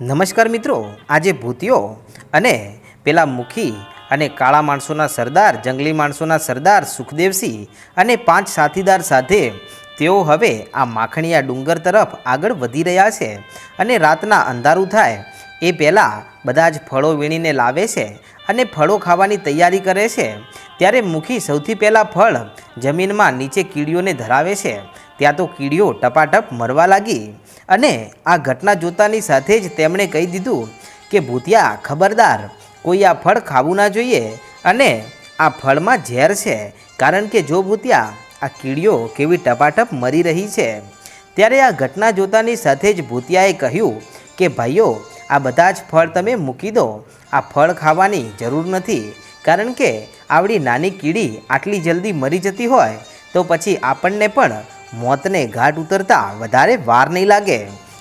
નમસ્કાર મિત્રો, આજે ભૂતિયો અને પેલા મુખી અને કાળા માણસોના સરદાર, જંગલી માણસોના સરદાર સુખદેવસિંહ અને પાંચ સાથીદાર સાથે તેઓ હવે આ માખણીયા ડુંગર તરફ આગળ વધી રહ્યા છે અને રાતના અંધારું થાય એ પહેલાં બધા જ ફળો વીણીને લાવે છે અને ફળો ખાવાની તૈયારી કરે છે. ત્યારે મુખી સૌથી પહેલાં ફળ જમીનમાં નીચે કીડીઓને ધરાવે છે. ત્યાં તો કીડીઓ ટપાટપ મરવા લાગી. અને આ ઘટના જોતાની સાથે જ તેમણે કહી દીધું કે, ભૂતિયા, ખબરદાર, કોઈ આ ફળ ખાવું ના જોઈએ અને આ ફળમાં ઝેર છે, કારણ કે જો ભૂતિયા, આ કીડીઓ કેવી ટપાટપ મરી રહી છે. ત્યારે આ ઘટના જોતાની સાથે જ ભૂતિયાએ કહ્યું કે, ભાઈઓ, આ બધા જ ફળ તમે મૂકી દો. આ ફળ ખાવાની જરૂર નથી, કારણ કે આવડી નાની કીડી આટલી જલ્દી મરી જતી હોય તો પછી આપણને પણ મોતને ઘાટ ઉતરતા વધારે વાર નહીં લાગે.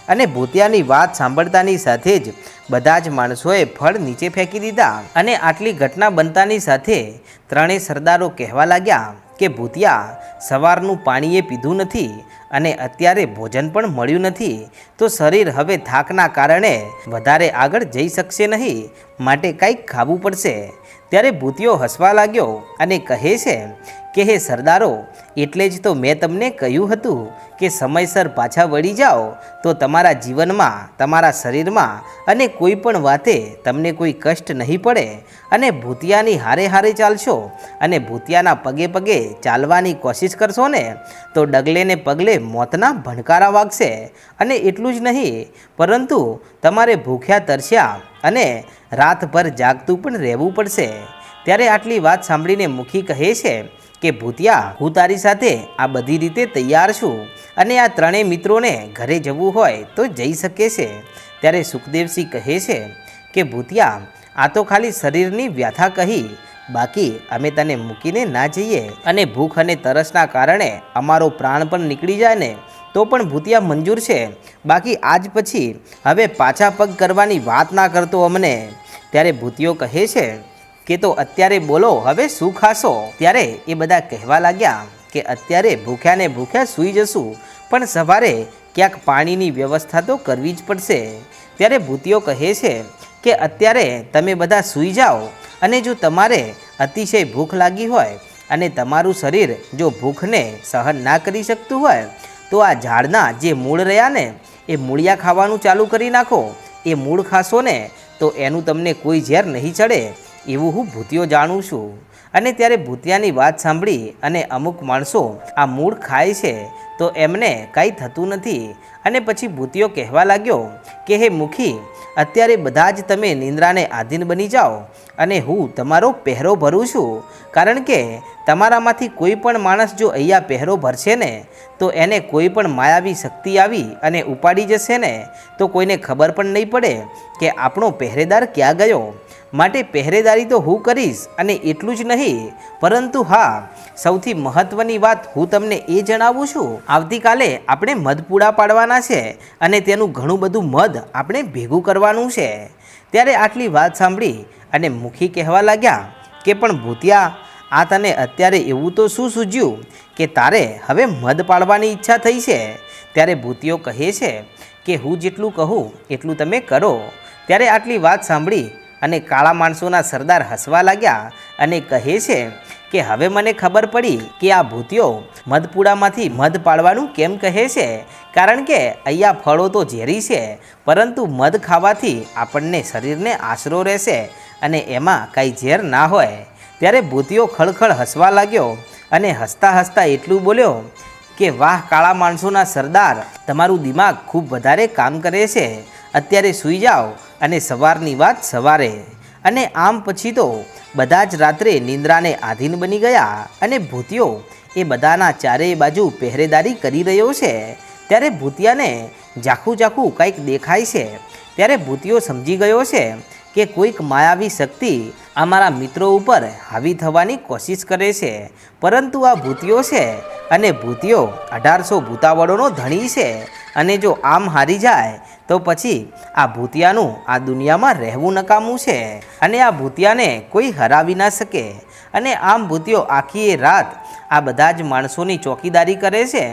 અને ભૂતિયાની વાત સાંભળતાની સાથે જ બધા જ માણસોએ ફળ નીચે ફેંકી દીધા અને આટલી ઘટના બનતાની સાથે ત્રણેય સરદારો કહેવા લાગ્યા કે, ભૂતિયા, સવારનું પાણીએ પીધું નથી અને અત્યારે ભોજન પણ મળ્યું નથી. તો શરીર હવે થાકના કારણે વધારે આગળ જઈ શકશે નહીં. માટે કંઈક ખાવું પડશે. ત્યારે ભૂતિયો હસવા લાગ્યો અને કહે છે કે, હે સરદારો, એટલે જ તો મેં તમને કહ્યું હતું કે સમયસર પાછા વળી જાઓ, તો તમારા જીવનમાં, તમારા શરીરમાં અને કોઈ પણ વાતે તમને કોઈ કષ્ટ નહીં પડે અને ભૂતિયાની હારે હારે ચાલશો અને ભૂતિયાના પગે પગે ચાલવાની કોશિશ કરશો ને, તો ડગલે ને પગલે મોતના ભણકારા વાગશે. અને એટલું જ નહીં, પરંતુ તમારે ભૂખ્યા તરસ્યા અને રાતભર જાગતું પણ રહેવું પડશે. ત્યારે આટલી વાત સાંભળીને મુખી કહે છે કે, ભૂતિયા, હું તારી સાથે આ બધી રીતે તૈયાર છું અને આ ત્રણેય મિત્રોને ઘરે જવું હોય તો જઈ શકે છે. ત્યારે સુખદેવસિંહ કહે છે કે, ભૂતિયા, આ તો ખાલી શરીરની વ્યથા કહી. બાકી અમે તને મૂકીને ના જઈએ અને ભૂખ અને તરસના કારણે અમારો પ્રાણ પણ નીકળી જાય ને. તો પણ ભૂતિયા મંજૂર છે. બાકી આજ પછી હવે પાછા પગ કરવાની વાત ના કરતો અમને. ત્યારે ભૂતિયો કહે છે કે તો અત્યારે બોલો, હવે શું ખાશો? ત્યારે એ બધા કહેવા લાગ્યા કે અત્યારે ભૂખ્યા ને ભૂખ્યા સૂઈ જશું, પણ સવારે ક્યાંક પાણીની વ્યવસ્થા તો કરવી જ પડશે. ત્યારે ભૂતિયો કહે છે કે અત્યારે તમે બધા સૂઈ જાઓ, અને જો તમારે અતિશય ભૂખ લાગી હોય, અને તમારું શરીર જો ભૂખને સહન ના કરી શકતું હોય તો આ ઝાડના જે મૂળ રહ્યા ને, એ મૂળિયા ખાવાનું ચાલુ કરી નાખો. એ મૂળ ખાશો ને, તો એનું તમને કોઈ ઝેર નહીં ચડે, એવું હું ભૂતિયો જાણું છું. અને ત્યારે ભૂતિયાની વાત સાંભળી અને અમુક માણસો આ મૂળ ખાય છે, તો એમને કાંઈ થતું નથી. અને પછી ભૂતિયો કહેવા લાગ્યો કે, હે મુખી અત્યારે બધા જ તમે નિંદ્રાને આધીન બની જાઓ અને હું તમારો પહેરો ભરું છું. કારણ કે તમારામાંથી કોઈ પણ માણસ જો અહીંયા પહેરો ભરશે ને, તો એને કોઈ પણ માયાવી શક્તિ આવી અને ઉપાડી જશે ને, તો કોઈને ખબર પણ નહીં પડે કે આપણો પહેરેદાર ક્યાં ગયો. માટે પહેરેદારી તો હું કરીશ અને એટલું જ નહીં, પરંતુ હા, સૌથી મહત્ત્વની વાત હું તમને એ જણાવું છું. આવતીકાલે આપણે મધ પૂડા પાડવાના છે અને તેનું ઘણું બધું મધ આપણે ભેગું કરવાનું છે. ત્યારે આટલી વાત સાંભળી અને મુખી કહેવા લાગ્યા કે પણ ભૂતિયા, આ તને અત્યારે એવું તો શું સૂઝ્યું કે તારે હવે મધ પાડવાની ઈચ્છા થઈ છે? ત્યારે ભૂતિઓ કહે છે કે હું જેટલું કહું એટલું તમે કરો. ત્યારે આટલી વાત સાંભળી અને કાળા માણસોના સરદાર હસવા લાગ્યા અને કહે છે કે, હવે મને ખબર પડી કે આ ભૂતિયો મધપુડામાંથી મધ પાડવાનું કેમ કહે છે? કારણ કે અહીંયા ફળો તો ઝેરી છે, પરંતુ મધ ખાવાથી આપણને શરીરને આશરો રહેશે અને એમાં કાંઈ ઝેર ના હોય. ત્યારે ભૂતિયો ખળખળ હસવા લાગ્યો અને હસતા હસતા એટલું બોલ્યો કે, વાહ, કાળા માણસોના સરદાર, તમારું દિમાગ ખૂબ વધારે કામ કરે છે. અત્યારે સૂઈ જાઓ અને સવારની વાત સવારે. અને આમ પછી તો બધા જ રાત્રે નિંદ્રાને આધીન બની ગયા અને ભૂતિયો એ બધાના ચારેય બાજુ પહેરેદારી કરી રહ્યો છે. ત્યારે ભૂતિયાને ઝાખું ઝાખું કંઈક દેખાય છે. ત્યારે ભૂતિયો સમજી ગયો છે કે કોઈક માયાવી શક્તિ અમારા મિત્રો ઉપર હાવી થવાની કોશિશ કરે છે. પરંતુ આ ભૂતિયો છે અને ભૂતિયો અઢારસો ભૂતાવળોનો ધણી છે અને જો આમ હારી જાય, તો પછી આ ભૂતિયાનું આ દુનિયામાં રહેવું નકામું છે અને આ ભૂતિયાને કોઈ હરાવી ના શકે. અને આમ ભૂતિયો આખી રાત આ બધા જ માણસોની ચોકીદારી કરે છે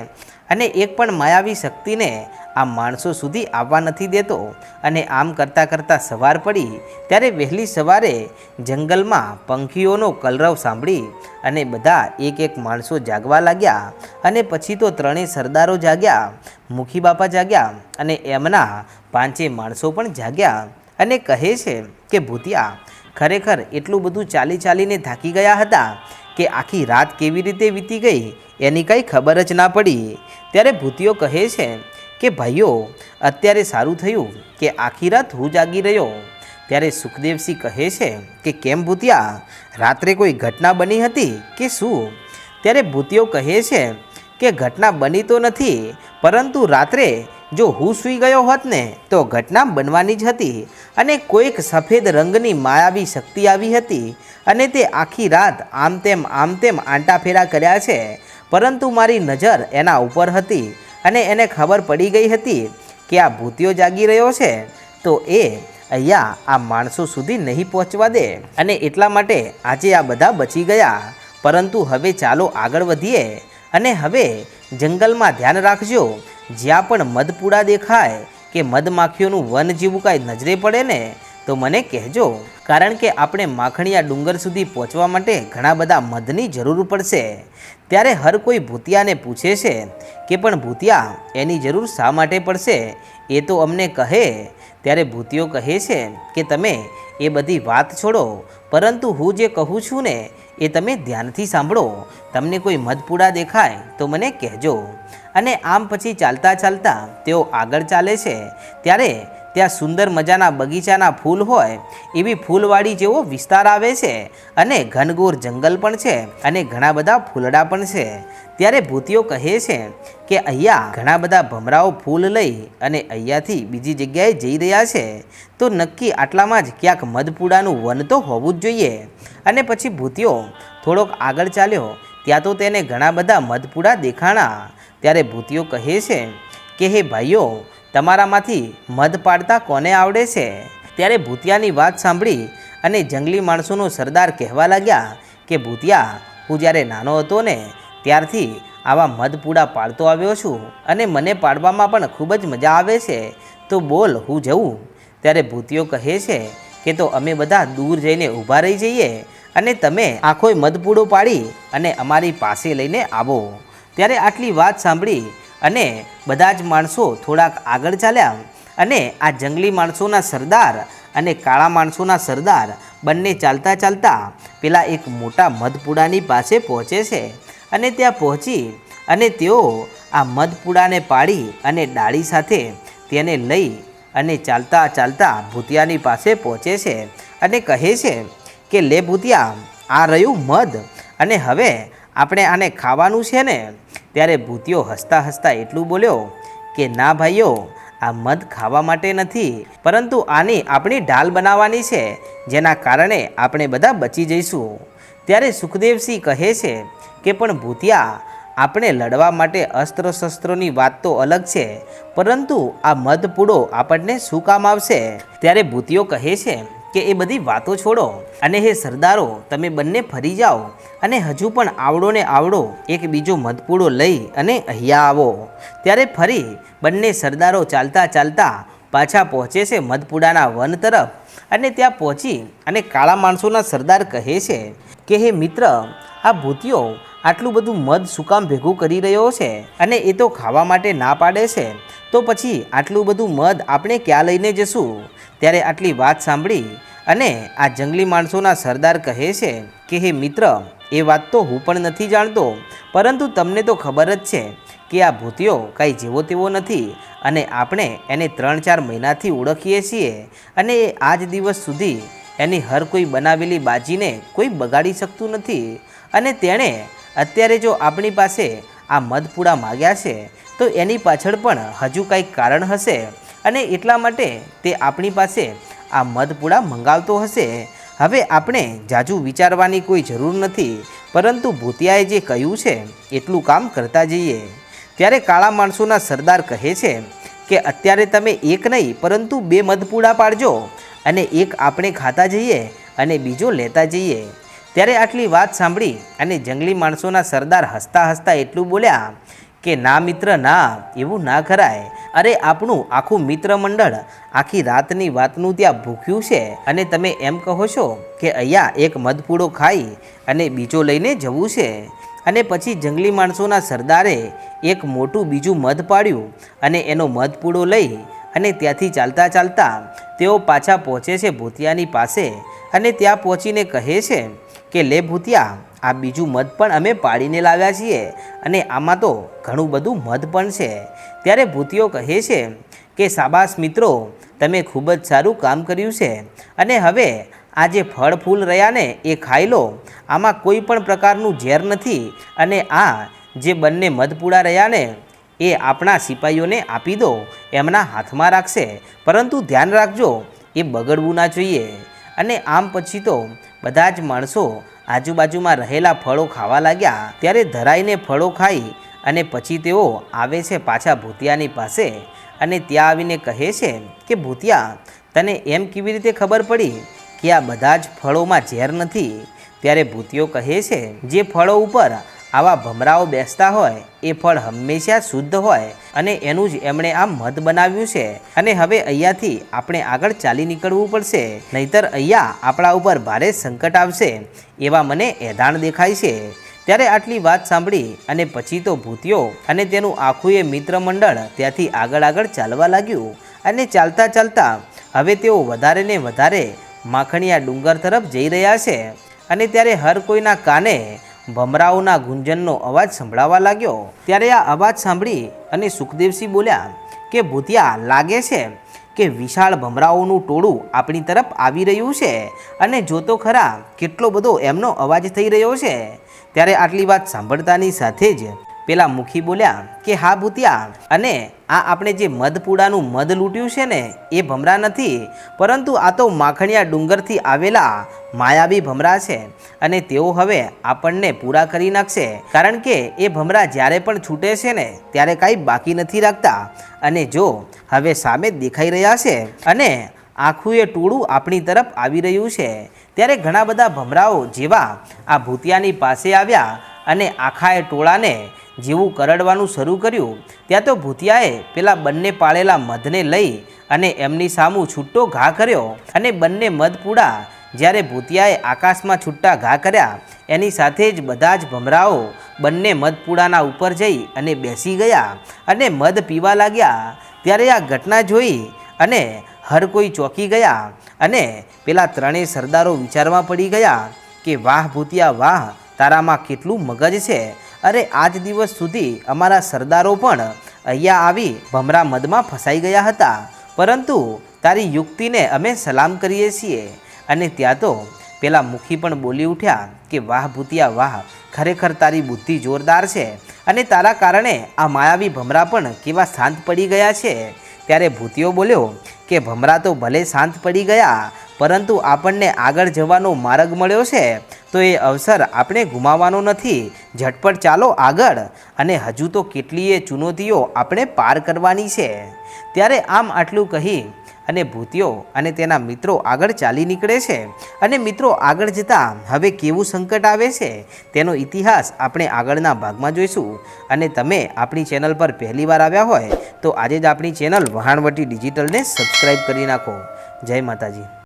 અને એક પણ માયાવી શક્તિને આ માણસો સુધી આવવા નથી દેતો અને આમ કરતાં કરતાં સવાર પડી ત્યારે વહેલી સવારે જંગલમાં પંખીઓનો કલરવ સાંભળી અને બધા એક એક માણસો જાગવા લાગ્યા અને પછી તો ત્રણેય સરદારો જાગ્યા, મુખી બાપા જાગ્યા અને એમના પાંચે માણસો પણ જાગ્યા અને કહે છે કે, ભૂતિયા, ખરેખર એટલું બધું ચાલી ચાલીને થાકી ગયા હતા કે આખી રાત કેવી રીતે વીતી ગઈ એની કંઈ ખબર જ ના પડી. ત્યારે ભૂતિયો કહે છે કે ભાઈઓ, અત્યારે સારું થયું કે આખી રાત હું જાગી રહ્યો? ત્યારે સુખદેવસિંહ કહે છે કે, કેમ ભૂતિયા? રાત્રે કોઈ ઘટના બની હતી કે શું? ત્યારે ભૂતિયો કહે છે કે, ઘટના બની તો નથી, પરંતુ રાત્રે જો હું સૂઈ ગયો હોત ને, તો ઘટના બનવાની જ હતી અને કોઈક સફેદ રંગની માયાવી શક્તિ આવી હતી અને તે આખી રાત આમ તેમ આમ તેમ આંટાફેરા કર્યા છે, પરંતુ મારી નજર એના ઉપર હતી અને એને ખબર પડી ગઈ હતી કે આ ભૂતિયો જાગી રહ્યો છે, તો એ અહીંયા આ માણસો સુધી નહીં પહોંચવા દે. અને એટલા માટે આજે આ બધા બચી ગયા. પરંતુ હવે ચાલો આગળ વધીએ અને હવે જંગલમાં ધ્યાન રાખજો. જ્યાં પણ મધપુડા દેખાય કે મધમાખીઓનું વન જેવું કાંઈ નજરે પડે ને તો મને કહેજો, કારણ કે આપણે માખણીયા ડુંગર સુધી પહોંચવા માટે ઘણા બધા મધની જરૂર પડશે. ત્યારે હર કોઈ ભૂતિયાને પૂછે છે કે, પણ ભૂતિયા, એની જરૂર શા માટે પડશે? એ તો અમને કહે, ત્યારે ભૂતિયો કહે છે કે, તમે એ બધી વાત છોડો, પરંતુ હું જે કહું છું ને, એ તમે ધ્યાનથી સાંભળો. તમને કોઈ મધપૂડા દેખાય તો મને કહેજો. અને આમ પછી ચાલતા ચાલતા તેઓ આગળ ચાલે છે. ત્યારે ત્યાં સુંદર મજાના બગીચાના ફૂલ હોય, એવી ફૂલવાડી જેવો વિસ્તાર આવે છે અને ઘનઘોર જંગલ પણ છે અને ઘણા બધા ફૂલડા પણ છે. ત્યારે ભૂતિઓ કહે છે કે અહીંયા ઘણા બધા ભમરાઓ ફૂલ લઈ અને અહીંયાથી બીજી જગ્યાએ જઈ રહ્યા છે. તો નક્કી આટલામાં જ ક્યાંક મધપુડાનું વન તો હોવું જ જોઈએ. અને પછી ભૂતિઓ થોડોક આગળ ચાલ્યો, ત્યાં તો તેને ઘણા બધા મધપુડા દેખાણા. ત્યારે ભૂતિઓ કહે છે કે, હે ભાઈઓ તમારામાંથી મધ પાડતા કોને આવડે છે? ત્યારે ભૂતિયાની વાત સાંભળી અને જંગલી માણસોનો સરદાર કહેવા લાગ્યા કે, ભૂતિયા, હું જ્યારે નાનો હતો ને, ત્યારથી આવા મધપૂડા પાડતો આવ્યો છું અને મને પાડવામાં પણ ખૂબ જ મજા આવે છે. તો બોલ, હું જઉં. ત્યારે ભૂતિયો કહે છે કે, તો અમે બધા દૂર જઈને ઊભા રહી જઈએ અને તમે આખોય મધપૂડો પાડી અને અમારી પાસે લઈને આવો. ત્યારે આટલી વાત સાંભળી અને બધા જ માણસો થોડાક આગળ ચાલ્યા અને આ જંગલી માણસોના સરદાર અને કાળા માણસોના સરદાર બંને ચાલતા ચાલતા પેલા એક મોટા મધપુડાની પાસે પહોંચે છે અને ત્યાં પહોંચી અને તેઓ આ મધપુડાને પાડી અને ડાળી સાથે તેને લઈ અને ચાલતા ચાલતા ભૂતિયાની પાસે પહોંચે છે અને કહે છે કે, લે ભૂતિયા, આ રહ્યું મધ અને હવે આપણે આને ખાવાનું છે ને? ત્યારે ભૂતિયો હસતા હસતા એટલું બોલ્યો કે, ના ભાઈઓ, આ મધ ખાવા માટે નથી, પરંતુ આની આપણી ઢાલ બનાવવાની છે, જેના કારણે આપણે બધા બચી જઈશું. ત્યારે સુખદેવસિંહ કહે છે કે, પણ ભૂતિયા, આપણે લડવા માટે અસ્ત્ર શસ્ત્રોની વાત તો અલગ છે, પરંતુ આ મધપૂડો આપણને શું કામ આવશે? ત્યારે ભૂતિયો કહે છે કે એ બધી વાતો છોડો અને હે સરદારો, તમે બંને ફરી જાઓ અને હજુ પણ આવડો ને આવડો એક બીજો મધપૂડો લઈ અને અહીંયા આવો. ત્યારે ફરી બંને સરદારો ચાલતા ચાલતા પાછા પહોંચે છે મધપુડાના વન તરફ અને ત્યાં પહોંચી અને કાળા માણસોના સરદાર કહે છે કે, હે મિત્ર, આ ભૂતિયો આટલું બધું મધ શું કામ ભેગું કરી રહ્યો છે અને એ તો ખાવા માટે ના પાડે છે. તો પછી આટલું બધું મધ આપણે ક્યાં લઈને જશું? ત્યારે આટલી વાત સાંભળી અને આ જંગલી માણસોના સરદાર કહે છે કે, હે મિત્ર, એ વાત તો હું પણ નથી જાણતો, પરંતુ તમને તો ખબર જ છે કે આ ભૂતિયો કાંઈ જેવો તેવો નથી અને આપણે એને ત્રણ ચાર મહિનાથી ઓળખીએ છીએ અને એ આજ દિવસ સુધી એની હર કોઈ બનાવેલી બાજીને કોઈ બગાડી શકતું નથી અને તેણે અત્યારે જો આપણી પાસે આ મધપૂડા માગ્યા છે, તો એની પાછળ પણ હજુ કાંઈક કારણ હશે અને એટલા માટે તે આપણી પાસે આ મધપૂડા મંગાવતો હશે. હવે આપણે જાજુ વિચારવાની કોઈ જરૂર નથી, પરંતુ ભૂતિયાએ જે કહ્યું છે, એટલું કામ કરતા જઈએ. ત્યારે કાળા માણસોના સરદાર કહે છે કે, અત્યારે તમે એક નહીં, પરંતુ બે મધપૂડા પાડજો અને એક આપણે ખાતા જઈએ અને બીજો લેતા જઈએ. ત્યારે આટલી વાત સાંભળી અને જંગલી માણસોના સરદાર હસતા હસતા એટલું બોલ્યા કે ના મિત્ર ના, એવું ના કરાય અરે આપણું આખું મિત્ર મંડળ આખી રાતની વાતનું ત્યાં ભૂખ્યું છે અને તમે એમ કહો છો કે અહીંયા એક મધપૂડો ખાઈ અને બીજો લઈને જવું છે. અને પછી જંગલી માણસોના સરદારે એક મોટું બીજું મધ પાડ્યું અને એનો મધપૂડો લઈ અને ત્યાંથી ચાલતા ચાલતા તેઓ પાછા પહોંચે છે ભૂતિયાની પાસે અને ત્યાં પહોંચીને કહે છે કે, લે ભૂતિયા આ બીજું મધ પણ અમે પાડીને લાવ્યા છીએ અને આમાં તો ઘણું બધું મધ પણ છે. ત્યારે ભૂતિયો કહે છે કે, સાબાસ મિત્રો, તમે ખૂબ જ સારું કામ કર્યું છે અને હવે આ જે ફળ ફૂલ રહ્યા ને એ ખાઈ લો. આમાં કોઈ પણ પ્રકારનું ઝેર નથી અને આ જે બંને મધપૂડા રહ્યા ને એ આપણા સિપાહીઓને આપી દો, એમના હાથમાં રાખશે. પરંતુ ધ્યાન રાખજો, એ બગડવું ના જોઈએ. અને આમ પછી તો બધા જ માણસો આજુબાજુમાં રહેલા ફળો ખાવા લાગ્યા ત્યારે ધરાઈને ફળો ખાઈ અને પછી તેઓ આવે છે પાછા ભૂતિયાની પાસે અને ત્યાં આવીને કહે છે કે, ભૂતિયા, તને એમ કેવી રીતે ખબર પડી કે આ બધા જ ફળોમાં ઝેર નથી? ત્યારે ભૂતિયો કહે છે, જે ફળો ઉપર આવા ભમરાઓ બેસતા હોય, એ ફળ હંમેશા શુદ્ધ હોય અને એનું જ એમણે આ મધ બનાવ્યું છે. અને હવે અહીંયાથી આપણે આગળ ચાલી નીકળવું પડશે. નહીતર અહીંયા આપણા ઉપર ભારે સંકટ આવશે. એવા મને એધાણ દેખાય છે. ત્યારે આટલી વાત સાંભળી અને પછી તો ભૂતિયો અને તેનું આખું એ મિત્ર મંડળ ત્યાંથી આગળ આગળ ચાલવા લાગ્યું. અને ચાલતા ચાલતા હવે તેઓ વધારે ને વધારે માખણીયા ડુંગર તરફ જઈ રહ્યા છે. અને ત્યારે હર કોઈના કાને ભમરાઓના ગુંજનનો અવાજ સંભળાવા લાગ્યો. ત્યારે આ અવાજ સાંભળી અને સુખદેવસિંહ બોલ્યા, કે ભૂતિયા, લાગે છે કે વિશાળ ભમરાઓનું ટોળું આપણી તરફ આવી રહ્યું છે? અને જોતો ખરા, કેટલો બધો એમનો અવાજ થઈ રહ્યો છે? ત્યારે આટલી વાત સાંભળતાની સાથે જ પેલા મુખી બોલ્યા કે, હા ભૂતિયા, અને આ આપણે જે મધપુડાનું મધ લૂંટ્યું છે ને, એ ભમરા નથી, પરંતુ આ તો માખણિયા ડુંગરથી આવેલા માયાવી ભમરા છે, અને તેઓ હવે આપણને પૂરા કરી નાખશે. કારણ કે એ ભમરા જ્યારે પણ છૂટે છે ને, ત્યારે કાંઈ બાકી નથી રાખતા. અને જો હવે સામે દેખાઈ રહ્યા છે, અને આખું એ ટોળું આપણી તરફ આવી રહ્યું છે, ત્યારે ઘણા બધા ભમરાઓ જેવા આ ભૂતિયાની પાસે આવ્યા, અને આખા એ ટોળાને જેવું કરડવાનું શરૂ કર્યું, ત્યાં તો ભૂતિયાએ પેલા બંને પાળેલા મધને લઈ અને એમની સામું છૂટો ઘા કર્યો અને બંને મધપૂડા જ્યારે ભૂતિયાએ આકાશમાં છૂટા ઘા કર્યા, એની સાથે જ બધા જ ભમરાઓ બંને મધપૂડાના ઉપર જઈ અને બેસી ગયા અને મધ પીવા લાગ્યા. ત્યારે આ ઘટના જોઈ અને હર કોઈ ચોંકી ગયા અને પેલા ત્રણેય સરદારો વિચારમાં પડી ગયા કે, વાહ ભૂતિયા, વાહ, તારામાં કેટલું મગજ છે. અરે, આજ દિવસ સુધી અમારા સરદારો પણ અહીંયા આવી ભમરા મદમાં ફસાઈ ગયા હતા. પરંતુ તારી યુક્તિને અમે સલામ કરીએ છીએ. અને ત્યાં તો પેલા મુખી પણ બોલી ઉઠ્યા કે, વાહ ભૂતિયા, વાહ, ખરેખર તારી બુદ્ધિ જોરદાર છે. અને તારા કારણે આ માયાવી ભમરા પણ કેવા શાંત પડી ગયા છે. ત્યારે ભૂતિયો બોલ્યો કે, ભમરા તો ભલે શાંત પડી ગયા પરંતુ આપણને આગળ જવાનો માર્ગ મળ્યો છે, તો એ અવસર આપણે ગુમાવવાનો નથી. ઝટપટ ચાલો આગળ. અને હજુ તો કેટલીય ચુનૌતીઓ આપણે પાર કરવાની છે. ત્યારે આમ આટલું કહી, અને ભૂતિયો અને તેના મિત્રો આગળ ચાલી નીકળે છે. અને મિત્રો આગળ જતાં હવે કેવું સંકટ આવે છે, તેનો ઇતિહાસ આપણે આગળના ભાગમાં જોઈશું. અને તમે આપણી ચેનલ પર પહેલીવાર આવ્યા હોય, તો આજે જ આપણી ચેનલ વહાણવટી ડિજિટલને સબસ્ક્રાઈબ કરી નાખો. જય માતાજી.